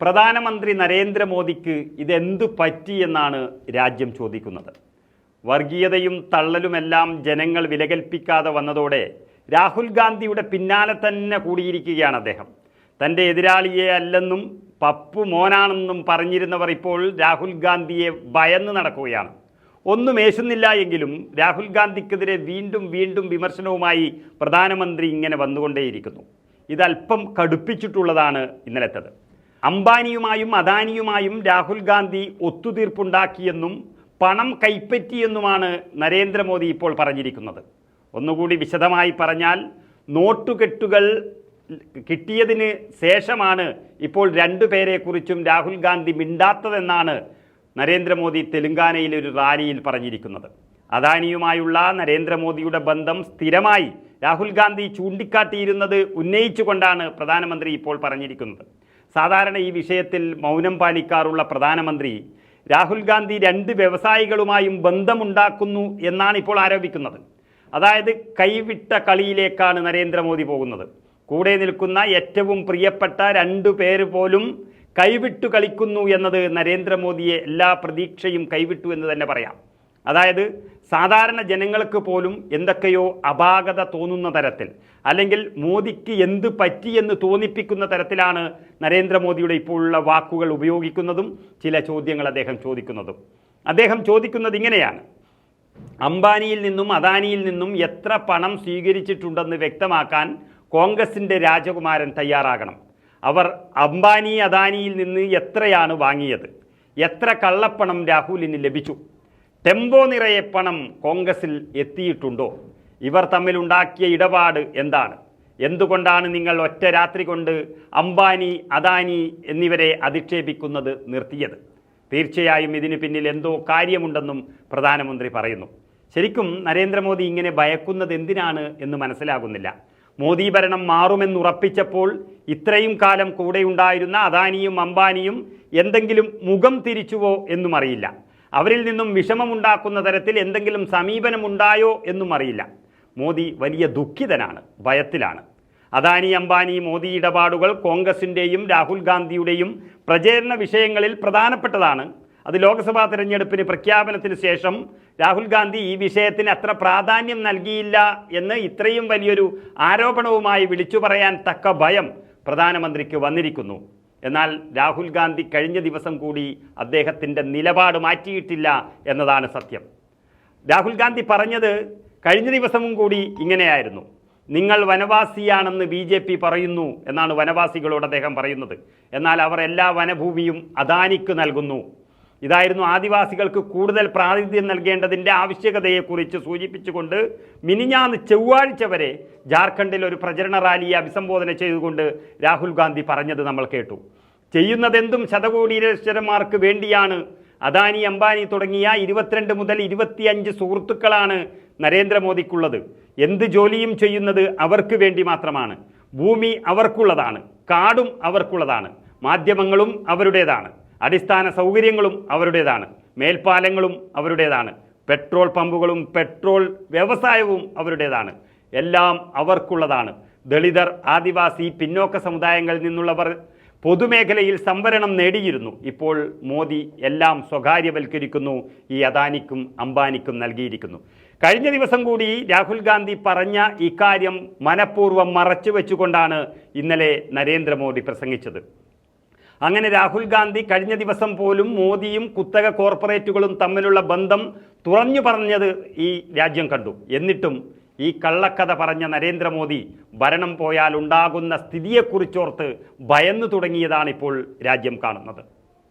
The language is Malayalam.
പ്രധാനമന്ത്രി നരേന്ദ്രമോദിക്ക് ഇതെന്തു പറ്റി എന്നാണ് രാജ്യം ചോദിക്കുന്നത്. വർഗീയതയും തള്ളലുമെല്ലാം ജനങ്ങൾ വിലകൽപ്പിക്കാതെ വന്നതോടെ രാഹുൽ ഗാന്ധിയുടെ പിന്നാലെ തന്നെ കൂടിയിരിക്കുകയാണ് അദ്ദേഹം. തന്റെ എതിരാളിയെ അല്ലെന്നും പപ്പു മോനാണെന്നും പറഞ്ഞിരുന്നവർ ഇപ്പോൾ രാഹുൽ ഗാന്ധിയെ ഭയന്ന് നടക്കുകയാണ്. ഒന്നും ഏശുന്നില്ല എങ്കിലും രാഹുൽ ഗാന്ധിക്കെതിരെ വീണ്ടും വീണ്ടും വിമർശനവുമായി പ്രധാനമന്ത്രി ഇങ്ങനെ വന്നുകൊണ്ടേയിരിക്കുന്നു. ഇതല്പം കടുപ്പിച്ചിട്ടുള്ളതാണ് ഇന്നലത്തത്. അംബാനിയുമായും അദാനിയുമായും രാഹുൽ ഗാന്ധി ഒത്തുതീർപ്പുണ്ടാക്കിയെന്നും പണം കൈപ്പറ്റിയെന്നുമാണ് നരേന്ദ്രമോദി ഇപ്പോൾ പറഞ്ഞിരിക്കുന്നത്. ഒന്നുകൂടി വിശദമായി പറഞ്ഞാൽ നോട്ടുകെട്ടുകൾ കിട്ടിയതിന് ശേഷമാണ് ഇപ്പോൾ രണ്ടു രണ്ടുപേരെക്കുറിച്ചും രാഹുൽ ഗാന്ധി മിണ്ടാത്തതെന്നാണ് നരേന്ദ്രമോദി തെലങ്കാനയിലെ ഒരു റാലിയിൽ പറഞ്ഞിരിക്കുന്നത്. അദാനിയുമായുള്ള നരേന്ദ്രമോദിയുടെ ബന്ധം സ്ഥിരമായി രാഹുൽ ഗാന്ധി ചൂണ്ടിക്കാട്ടിയിരുന്നത് ഉന്നയിച്ചുകൊണ്ടാണ് പ്രധാനമന്ത്രി ഇപ്പോൾ പറഞ്ഞിരിക്കുന്നത്. സാധാരണ ഈ വിഷയത്തിൽ മൗനം പാലിക്കാറുള്ള പ്രധാനമന്ത്രി രാഹുൽ ഗാന്ധി രണ്ട് വ്യവസായികളുമായും ബന്ധമുണ്ടാക്കുന്നു എന്നാണ് ഇപ്പോൾ ആരോപിക്കുന്നത്. അതായത് കൈവിട്ട കളിയിലേക്കാണ് നരേന്ദ്രമോദി പോകുന്നത്. കൂടെ നിൽക്കുന്ന ഏറ്റവും പ്രിയപ്പെട്ട രണ്ടു പേര് പോലും കൈവിട്ടു കളിക്കുന്നു എന്നത് നരേന്ദ്രമോദിയെ എല്ലാ പ്രതീക്ഷയും കൈവിട്ടു എന്ന് തന്നെ പറയാം. അതായത് സാധാരണ ജനങ്ങൾക്ക് പോലും എന്തൊക്കെയോ അപാകത തോന്നുന്ന തരത്തിൽ അല്ലെങ്കിൽ മോദിക്ക് എന്ത് പറ്റിയെന്ന് തോന്നിപ്പിക്കുന്ന തരത്തിലാണ് നരേന്ദ്രമോദിയുടെ ഇപ്പോഴുള്ള വാക്കുകൾ ഉപയോഗിക്കുന്നതും ചില ചോദ്യങ്ങൾ അദ്ദേഹം ചോദിക്കുന്നതും. അദ്ദേഹം ചോദിക്കുന്നത് ഇങ്ങനെയാണ്. അംബാനിയിൽ നിന്നും അദാനിയിൽ നിന്നും എത്ര പണം സ്വീകരിച്ചിട്ടുണ്ടെന്ന് വ്യക്തമാക്കാൻ കോൺഗ്രസിന്റെ രാജകുമാരൻ തയ്യാറാകണം. അവർ അംബാനി അദാനിയിൽ നിന്ന് എത്രയാണ് വാങ്ങിയത്? എത്ര കള്ളപ്പണം രാഹുലിന് ലഭിച്ചു? ടെമ്പോ നിറയെ പണം കോൺഗ്രസിൽ എത്തിയിട്ടുണ്ടോ? ഇവർ തമ്മിലുണ്ടാക്കിയ ഇടപാട് എന്താണ്? എന്തുകൊണ്ടാണ് നിങ്ങൾ ഒറ്റ രാത്രി കൊണ്ട് അംബാനി അദാനി എന്നിവരെ അധിക്ഷേപിക്കുന്നത് നിർത്തിയത്? തീർച്ചയായും ഇതിന് പിന്നിൽ എന്തോ കാര്യമുണ്ടെന്നും പ്രധാനമന്ത്രി പറയുന്നു. ശരിക്കും നരേന്ദ്രമോദി ഇങ്ങനെ ഭയക്കുന്നത് എന്തിനാണ് എന്ന് മനസ്സിലാകുന്നില്ല. മോദി ഭരണം മാറുമെന്നുറപ്പിച്ചപ്പോൾ ഇത്രയും കാലം കൂടെയുണ്ടായിരുന്ന അദാനിയും അംബാനിയും എന്തെങ്കിലും മുഖം തിരിച്ചുവോ എന്നും അറിയില്ല. അവരിൽ നിന്നും വിഷമമുണ്ടാക്കുന്ന തരത്തിൽ എന്തെങ്കിലും സമീപനമുണ്ടായോ എന്നും അറിയില്ല. മോദി വലിയ ദുഃഖിതനാണ് ഭയത്തിലാണ്. അദാനി അംബാനി മോദി ഇടപാടുകൾ കോൺഗ്രസിന്റെയും രാഹുൽ ഗാന്ധിയുടെയും പ്രചരണ വിഷയങ്ങളിൽ പ്രധാനപ്പെട്ടതാണ്. അത് ലോക്സഭാ തിരഞ്ഞെടുപ്പിന് പ്രഖ്യാപനത്തിന് ശേഷം രാഹുൽ ഗാന്ധി ഈ വിഷയത്തിന് അത്ര പ്രാധാന്യം നൽകിയില്ല എന്ന് ഇത്രയും വലിയൊരു ആരോപണവുമായി വിളിച്ചു പറയാൻ തക്ക ഭയം പ്രധാനമന്ത്രിക്ക് വന്നിരിക്കുന്നു. എന്നാൽ രാഹുൽ ഗാന്ധി കഴിഞ്ഞ ദിവസം കൂടി അദ്ദേഹത്തിന്റെ നിലപാട് മാറ്റിയിട്ടില്ല എന്നതാണ് സത്യം. രാഹുൽ ഗാന്ധി പറഞ്ഞത് കഴിഞ്ഞ ദിവസവും കൂടി ഇങ്ങനെയായിരുന്നു. നിങ്ങൾ വനവാസിയാണെന്ന് ബി ജെ പി പറയുന്നു എന്നാണ് വനവാസികളോട് അദ്ദേഹം പറയുന്നത്. എന്നാൽ അവർ എല്ലാ വനഭൂമിയും അദാനിക്ക് നൽകുന്നു. ഇതായിരുന്നു ആദിവാസികൾക്ക് കൂടുതൽ പ്രാതിനിധ്യം നൽകേണ്ടതിന്റെ ആവശ്യകതയെക്കുറിച്ച് സൂചിപ്പിച്ചുകൊണ്ട് മിനിഞ്ഞാന്ന് ചൊവ്വാഴ്ച വരെ ജാർഖണ്ഡിൽ ഒരു പ്രചരണ റാലിയെ അഭിസംബോധന ചെയ്തുകൊണ്ട് രാഹുൽ ഗാന്ധി പറഞ്ഞത് നമ്മൾ കേട്ടു. ചെയ്യുന്നതെന്തും ശതകോടീശ്വരന്മാർക്ക് വേണ്ടിയാണ്. അദാനി അംബാനി തുടങ്ങിയ ഇരുപത്തിരണ്ട് മുതൽ ഇരുപത്തിയഞ്ച് സുഹൃത്തുക്കളാണ് നരേന്ദ്രമോദിക്കുള്ളത്. എന്ത് ജോലിയും ചെയ്യുന്നത് അവർക്ക് വേണ്ടി മാത്രമാണ്. ഭൂമി അവർക്കുള്ളതാണ്. കാടും അവർക്കുള്ളതാണ്. മാധ്യമങ്ങളും അവരുടേതാണ്. അടിസ്ഥാന സൗകര്യങ്ങളും അവരുടേതാണ്. മേൽപ്പാലങ്ങളും അവരുടേതാണ്. പെട്രോൾ പമ്പുകളും പെട്രോൾ വ്യവസായവും അവരുടേതാണ്. എല്ലാം അവർക്കുള്ളതാണ്. ദളിതർ ആദിവാസി പിന്നോക്ക സമുദായങ്ങളിൽ നിന്നുള്ളവർ പൊതുമേഖലയിൽ സംവരണം നേടിയിരുന്നു. ഇപ്പോൾ മോദി എല്ലാം സ്വകാര്യവൽക്കരിക്കുന്നു. ഈ അദാനിക്കും അംബാനിക്കും നൽകിയിരിക്കുന്നു. കഴിഞ്ഞ ദിവസം കൂടി രാഹുൽ ഗാന്ധി പറഞ്ഞ ഇക്കാര്യം മനഃപൂർവം മറച്ചു വെച്ചുകൊണ്ടാണ് ഇന്നലെ നരേന്ദ്രമോദി പ്രസംഗിച്ചത്. അങ്ങനെ രാഹുൽ ഗാന്ധി കഴിഞ്ഞ ദിവസം പോലും മോദിയും കുത്തക കോർപ്പറേറ്റുകളും തമ്മിലുള്ള ബന്ധം തുറഞ്ഞു പറഞ്ഞത് ഈ രാജ്യം കണ്ടു. എന്നിട്ടും ഈ കള്ളക്കഥ പറഞ്ഞ നരേന്ദ്രമോദി ഭരണം പോയാൽ ഉണ്ടാകുന്ന സ്ഥിതിയെക്കുറിച്ചോർത്ത് ഭയന്നു തുടങ്ങിയതാണിപ്പോൾ രാജ്യം കാണുന്നത്.